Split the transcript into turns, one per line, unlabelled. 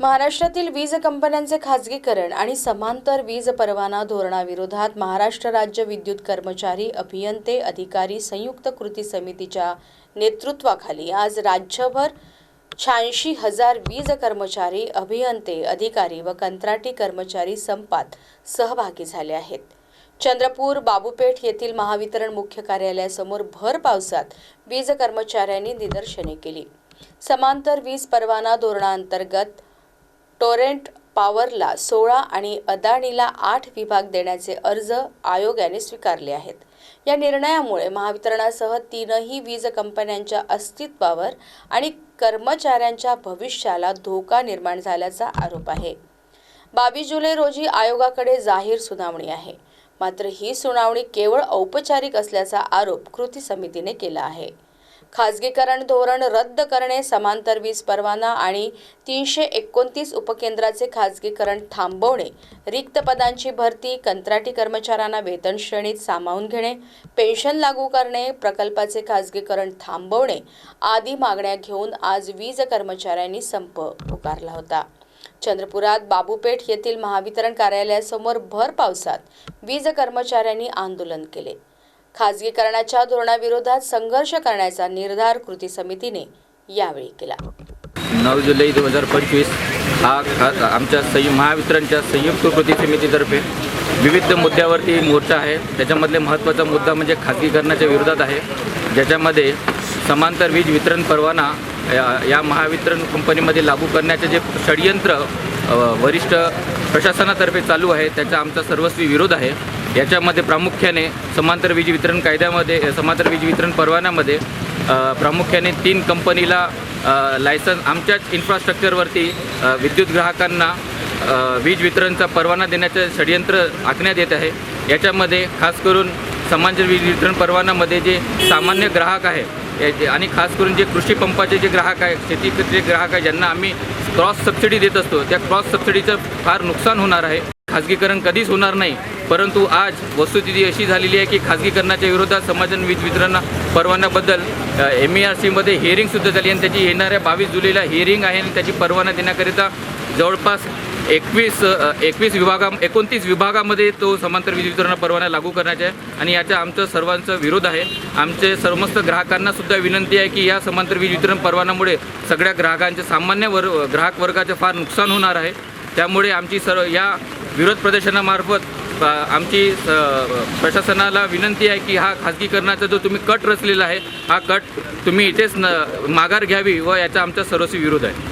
महाराष्ट्रातील वीज कंपन्यांचे खाजगीकरण आणि समांतर वीज परवाना धोरणाविरोधात महाराष्ट्र राज्य विद्युत कर्मचारी अभियंते अधिकारी संयुक्त कृती समितीच्या नेतृत्वाखाली आज राज्यभर शहाऐंशी हजार वीज कर्मचारी अभियंते अधिकारी व कंत्राटी कर्मचारी संपात सहभागी झाले आहेत. चंद्रपूर बाबूपेठ येथील महावितरण मुख्य कार्यालयासमोर भर पावसात वीज कर्मचाऱ्यांनी निदर्शने केली. समांतर वीज परवाना धोरणाअंतर्गत टोरेंट पॉवरला सोळा आणि अदानीला आठ विभाग देण्याचे अर्ज आयोगाने स्वीकारले आहेत. या निर्णयामुळे महावितरणासह तीनही वीज कंपन्यांच्या अस्तित्वावर आणि कर्मचाऱ्यांच्या भविष्याला धोका निर्माण झाल्याचा आरोप आहे. बावीस जुलै रोजी आयोगाकडे जाहीर सुनावणी आहे. मात्र ही सुनावणी केवळ औपचारिक असल्याचा आरोप कृती समितीने केला आहे. खाजगीकरण धोरण रद्द करणे समांतर वीज परवाना आणि तीनशे एकोणतीस उपकेंद्राचे खाजगीकरण थांबवणे रिक्त पदांची भरती कंत्राटी कर्मचाऱ्यांना वेतन श्रेणीत सामावून घेणे पेन्शन लागू करणे प्रकल्पाचे खाजगीकरण थांबवणे आदी मागण्या घेऊन आज वीज कर्मचाऱ्यांनी संप पुकारला होता. चंद्रपुरात बाबूपेठ येथील महावितरण कार्यालयासमोर भर पावसात वीज कर्मचाऱ्यांनी आंदोलन केले. खाजगीकरणाच्या धोरणाविरोधात संघर्ष करण्याचा निर्धार कृती समितीने यावेळी केला.
नऊ जुलै दोन हजार पंचवीस हा आमच्या संयु महावितरणच्या संयुक्त कृती समितीतर्फे विविध मुद्द्यावरती मोर्चा आहे. त्याच्यामधले महत्त्वाचा मुद्दा म्हणजे खाजगीकरणाच्या विरोधात आहे. ज्याच्यामध्ये समांतर वीज वितरण परवाना या- या महावितरण कंपनीमध्ये लागू करण्याचे जे षडयंत्र वरिष्ठ प्रशासनातर्फे चालू आहे त्याचा आमचा सर्वस्वी विरोध आहे. याच्यामध्ये प्रामुख्याने समांतर वीज वितरण कायद्यामध्ये समांतर वीज वितरण परवान्यामध्ये प्रामुख्याने तीन कंपनीला लायसन्स आमच्याच इन्फ्रास्ट्रक्चरवरती विद्युत ग्राहकांना वीज वितरणचा परवाना देण्याचं षडयंत्र आखण्यात येत आहे. याच्यामध्ये खास करून समांतर वीज वितरण परवानामध्ये जे सामान्य ग्राहक आहे आणि खास करून जे कृषी पंपाचे जे ग्राहक आहे शेतीचे ग्राहक आहे ज्यांना आम्ही क्रॉस सबसिडी देत असतो त्या क्रॉस सबसिडीचं फार नुकसान होणार आहे. खाजगीकरण कधीच होणार नाही. परंतु आज वस्तुस्थिती अशी झालेली आहे की खाजगीकरणाच्या विरोधात समाजन वीज वितरण परवान्याबद्दल एम ई आर सीमध्ये हिअरिंगसुद्धा झाली आणि त्याची येणाऱ्या बावीस जुलैला हिअरिंग आहे आणि त्याची परवाना देण्याकरिता जवळपास एकवीस एकवीस विभागा एकोणतीस विभागामध्ये तो समांतर वीज वितरण परवाना लागू करण्याचा आहे आणि याचा आमचं सर्वांचा विरोध आहे. आमचे समस्त ग्राहकांनासुद्धा विनंती आहे की या समांतर वीज वितरण परवानामुळे सगळ्या ग्राहकांचे सामान्य वर ग्राहक वर्गाचे फार नुकसान होणार आहे. त्यामुळे आमची सर्व या विरोध प्रदर्शनामार्फत आमची प्रशासनाला विनंती आहे की हा खाजगीकरणाचा जो तुम्ही कट रचलेला आहे हा कट तुम्ही इथेच न माघार घ्यावी व याचा आमचा सर्वस्वी विरोध आहे.